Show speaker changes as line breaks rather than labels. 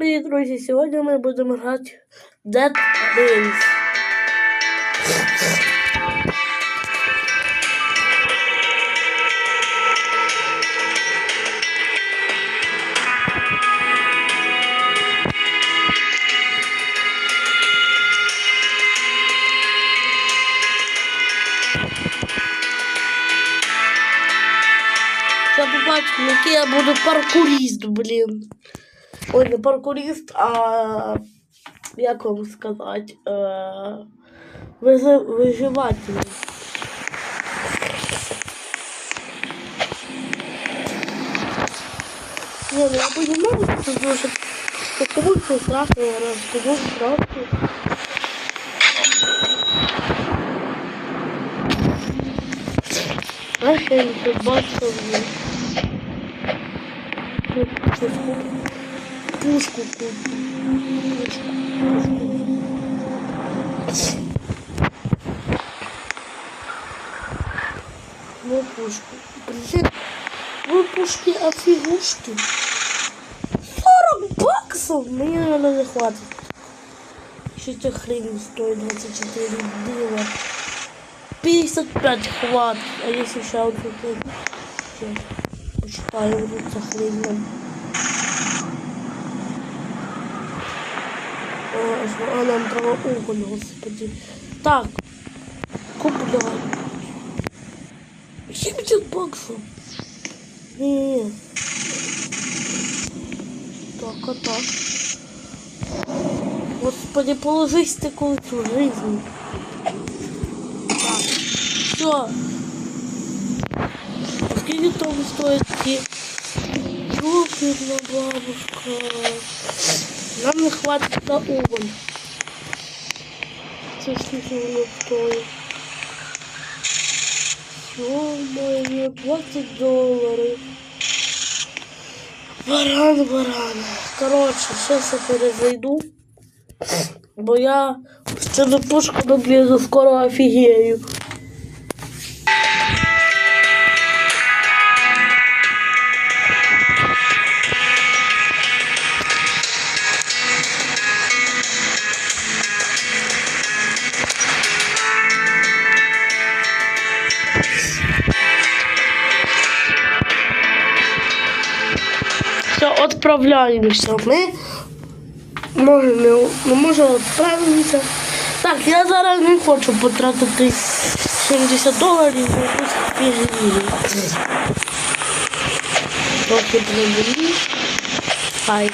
привіт, друзі! Сьогодні ми будемо грати Dead Days. Зараз побачимо, який я буду паркуріст, блін. Ой, не паркуріст, а як вам сказати, е, вижи- виживатель. Не, ну я понимаю, что это дуже потому что страшно, раз, что страшно. Я не побачив. Пушку. Купив. Пушку. Пушку. Ну, пушку. Блин, вы пушки офигушки. 40 баксов? Мне, наверное, не хватит. Еще эта хрень стоит 24 дыла. 55 хватит. А если сейчас вот тут... Почитаю, вот эта хрень А, нам треба уголь, господи. Так. Купляй. 70 баксов. Не. Так, а так. Господи, положись ты какую-то жизнь. Так. Все. Сколько там стоит? Ёперна бабушка. Нам не хватит на уголь. Це скільки воно стоїть? Ё-моё, 20 долларов. Баран, баран. Короче, сейчас я перезайду. Бо я з цими пушками, блін, скоро офігею. Все, відправляємося. Ми можемо, ми можемо відправитися. Так, я зараз не хочу потратити 70 доларів на якусь фігню. Трохи привели. Хай.